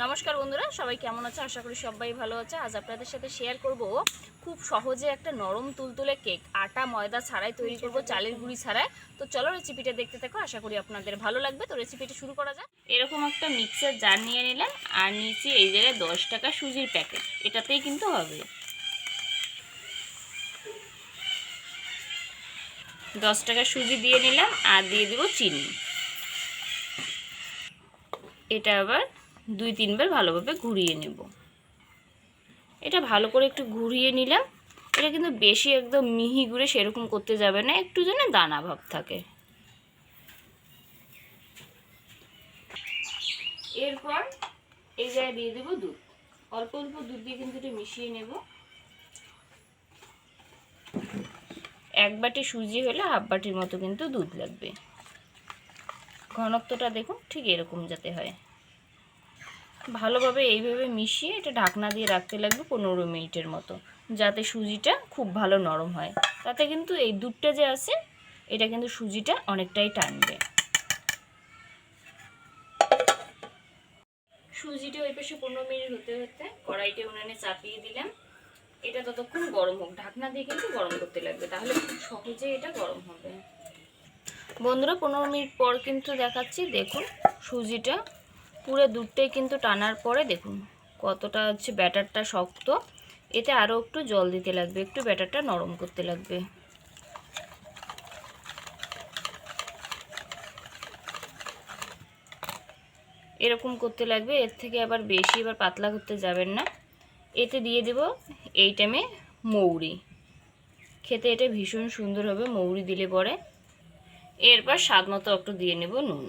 নমস্কার বন্ধুরা সবাই কেমন আছে? আশা করি সবাই ভালো আছে। আজ আপনাদের সাথে শেয়ার করব খুব সহজে একটা নরম তুলতুলে কেক আটা ময়দা ছাড়াই তৈরি করব চালের গুঁড়ি ছাড়াই। তো চলো রেসিপিটা দেখতে থাকো আশা করি আপনাদের ভালো লাগবে। তো রেসিপিটা শুরু করা যাক। এরকম একটা মিক্সার জার নিয়ে নিলাম আর নিচে এই জায়গায় দশ টাকা সুজির প্যাকেট এটাতেই কিন্তু হবে। দশ টাকা সুজি দিয়ে নিলাম আর দিয়ে দেবো চিনি। এটা আবার দুই তিনবার ভালোভাবে ঘুরিয়ে নেব। এটা ভালো করে একটু ঘুরিয়ে নিলাম। এটা কিন্তু বেশি একদম মিহি ঘুরে সেরকম করতে যাবে না, একটু যেন দানা ভাব থাকে। এরপর এই জায়গায় দিয়ে দেবো দুধ। অল্প অল্প দুধ দিয়ে কিন্তু এটা মিশিয়ে নেব। এক বাটি সুজি হলে হাফ বাটির মতো কিন্তু দুধ লাগবে। ঘনত্বটা দেখুন ঠিক এরকম যাতে হয়। ভালোভাবে এইভাবে মিশিয়ে এটা ঢাকনা দিয়ে রাখতে লাগবে পনেরো মিনিটের মতো, যাতে সুজিটা খুব ভালো নরম হয়। তাতে কিন্তু এই দুধটা যে আছে, এটা কিন্তু সুজিটা অনেকটাই টানবে। সুজিটা ওই পাশে পনেরো মিনিট হতে হতে কড়াইটা উনানে চাপিয়ে দিলাম। এটা ততক্ষণ গরম হোক, ঢাকনা দিয়ে কিন্তু গরম করতে লাগবে, তাহলে খুব সহজে এটা গরম হবে। বন্ধুরা, পনেরো মিনিট পর কিন্তু দেখাচ্ছি, দেখুন সুজিটা পুরো দুধটাই কিন্তু টানার পরে দেখুন, কতটা হচ্ছে ব্যাটারটা শক্ত। এতে আরও একটু জল দিতে লাগবে, একটু ব্যাটারটা নরম করতে লাগবে। এরকম করতে লাগবে, এর থেকে আবার বেশি এবার পাতলা করতে যাবেন না। এতে দিয়ে দেব এই টাইমে মৌরি। খেতে এটা ভীষণ সুন্দর হবে, মৌরি দিলে পরে। এরপর স্বাদ মতো একটু দিয়ে নেব নুন।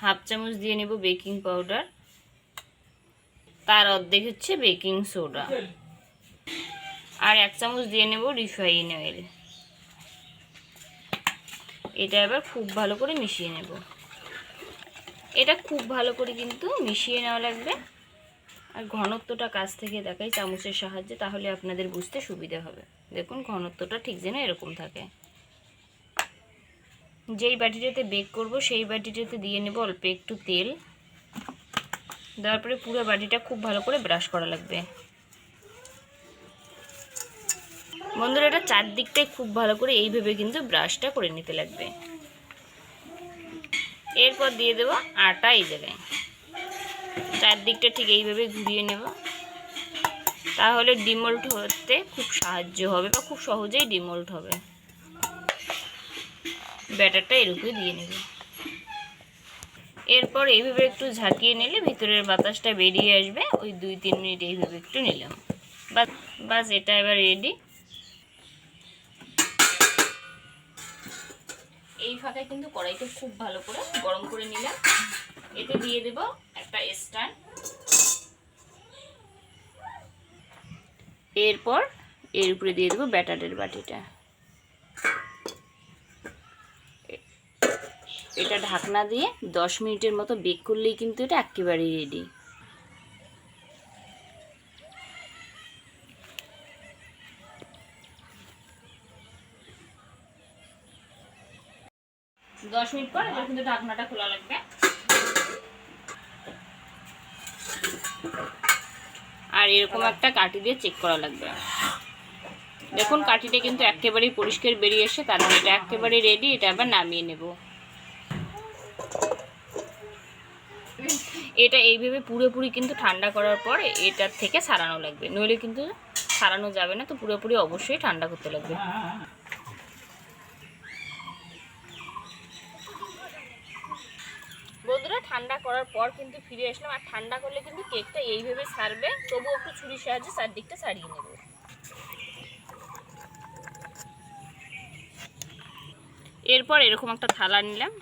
হাফ চামচ দিয়ে নেব বেকিং পাউডার। তার অর্ধেক হচ্ছে বেকিং সোডা। আর এক চামচ দিয়ে নেব রিফাইন অয়েল। এটা এবার খুব ভালো করে মিশিয়ে নেব। এটা খুব ভালো করে কিন্তু মিশিয়ে নেওয়া লাগবে। আর ঘনত্বটা কাছ থেকে দেখাই চামচের সাহায্যে, তাহলে আপনাদের বুঝতে সুবিধা হবে। দেখুন, ঘনত্বটা ঠিক যেন এরকম থাকে। যেই বাটিটাতে বেক করব, সেই বাটিটাতে দিয়ে নেব অল্প একটু তেল। দেওয়ার পরে পুরো বাটিটা খুব ভালো করে ব্রাশ করা লাগবে। বন্ধুরা, এটা চারদিকটাই খুব ভালো করে এইভাবে কিন্তু ব্রাশটা করে নিতে লাগবে। এরপর দিয়ে দেবো আটা এই জায়গায়। চারদিকটা ঠিক এইভাবে ঘুরিয়ে নেব। তাহলে ডিমোল্ট হতে খুব সাহায্য হবে বা খুব সহজেই ডিমোল্ট হবে। ব্যাটারটা এরকমই দিয়ে নেব। এরপর এইভাবে একটু ঝাঁকিয়ে নিলে ভিতরের বাতাসটা বেরিয়ে আসবে। ওই দুই, তিন মিনিট এইভাবে একটু নিলাম। বাস এটা এবার রেডি এই ফাঁকায় কিন্তু কড়াইটা খুব ভালো করে গরম করে নিলাম। এতে দিয়ে দেব একটা স্ট্যান্ড এরপর এর উপরে দিয়ে দেবো ব্যাটারের বাটিটা। এটা ঢাকনা দিয়ে দশ মিনিটের মতো বেক করলেই কিন্তু এটা একেবারেই রেডি দশ মিনিট পর এটা কিন্তু ঢাকনাটা খোলা লাগবে। আর এরকম একটা কাঠি দিয়ে চেক করা লাগবে। দেখুন কাঠিটা কিন্তু একেবারেই পরিষ্কার বেরিয়ে এসে তার মানে এটা একেবারে রেডি এটা আবার নামিয়ে নেব। এটা এইভাবে পুরোপুরি কিন্তু ঠান্ডা করার পর এটার থেকে সারানো লাগবে। নইলে কিন্তু সারানো যাবে না, তো পুরোপুরি অবশ্যই ঠান্ডা করতে লাগবে। বন্ধুরা, ঠান্ডা করার পর কিন্তু ফিরে আসলাম। আর ঠান্ডা করলে কিন্তু কেকটা এইভাবে সারবে তবুও একটু ছুরির সাহায্যে চারদিকটা সারিয়ে নেব। এরপর এরকম একটা থালা নিলাম।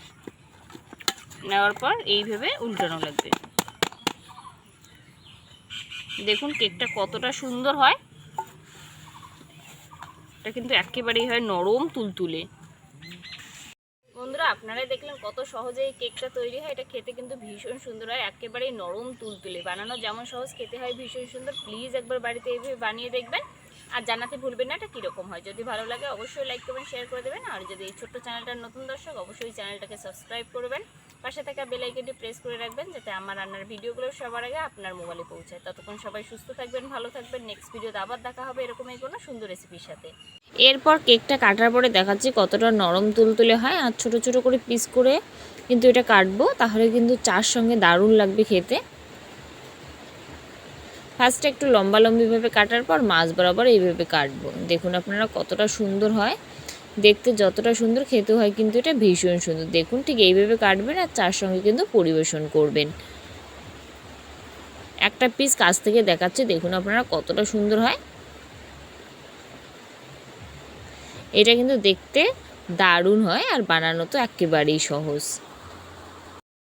নেওয়ার পর এইভাবে উল্টানো লাগবে। দেখুন কেকটা কতটা সুন্দর হয়। এটা কিন্তু একেবারেই হয় নরম তুলতুলে। বন্ধুরা, আপনারাই দেখলেন কত সহজে এই কেকটা তৈরি হয়। এটা খেতে কিন্তু ভীষণ সুন্দর হয়, একেবারেই নরম তুলতুলে। বানানো যেমন সহজ, খেতে হয় ভীষণ সুন্দর। প্লিজ একবার বাড়িতে এইভাবে বানিয়ে দেখবেন। আর জানাতে ভুলবেন না, এটা কীরকম হয়? যদি ভালো লাগে অবশ্যই লাইক করবেন শেয়ার করে দেবেন। আর যদি এই ছোট্ট চ্যানেলটার নতুন দর্শক, অবশ্যই চ্যানেলটাকে সাবস্ক্রাইব করবেন। পাশে থাকা বেল আইকনটি প্রেস করে রাখবেন, যাতে আমার রান্নার ভিডিওগুলো সবার আগে আপনার মোবাইলে পৌঁছায়। ততক্ষণ সবাই সুস্থ থাকবেন, ভালো থাকবেন। নেক্সট ভিডিওতে আবার দেখা হবে এরকমই কোনো সুন্দর রেসিপির সাথে। এরপর কেকটা কাটার পরে দেখাচ্ছি কতটা নরম তুলতুলে হয়। আর ছোট ছোট করে পিস করে কিন্তু এটা কাটবো, তাহলে কিন্তু চার সঙ্গে দারুণ লাগবে খেতে। ফার্স্টে একটু লম্বা লম্বিভাবে কাটার পর মাছ বরাবর এইভাবে কাটবো। দেখুন আপনারা কতটা সুন্দর হয়। দেখতে যতটা সুন্দর খেতে হয় কিন্তু এটা ভীষণ সুন্দর। দেখুন ঠিক এইভাবে কাটবেন আর চার সঙ্গে কিন্তু পরিবেশন করবেন। একটা পিস কাছ থেকে দেখাচ্ছে, দেখুন আপনারা কতটা সুন্দর হয়। এটা কিন্তু দেখতে দারুণ হয় আর বানানো তো একেবারেই সহজ।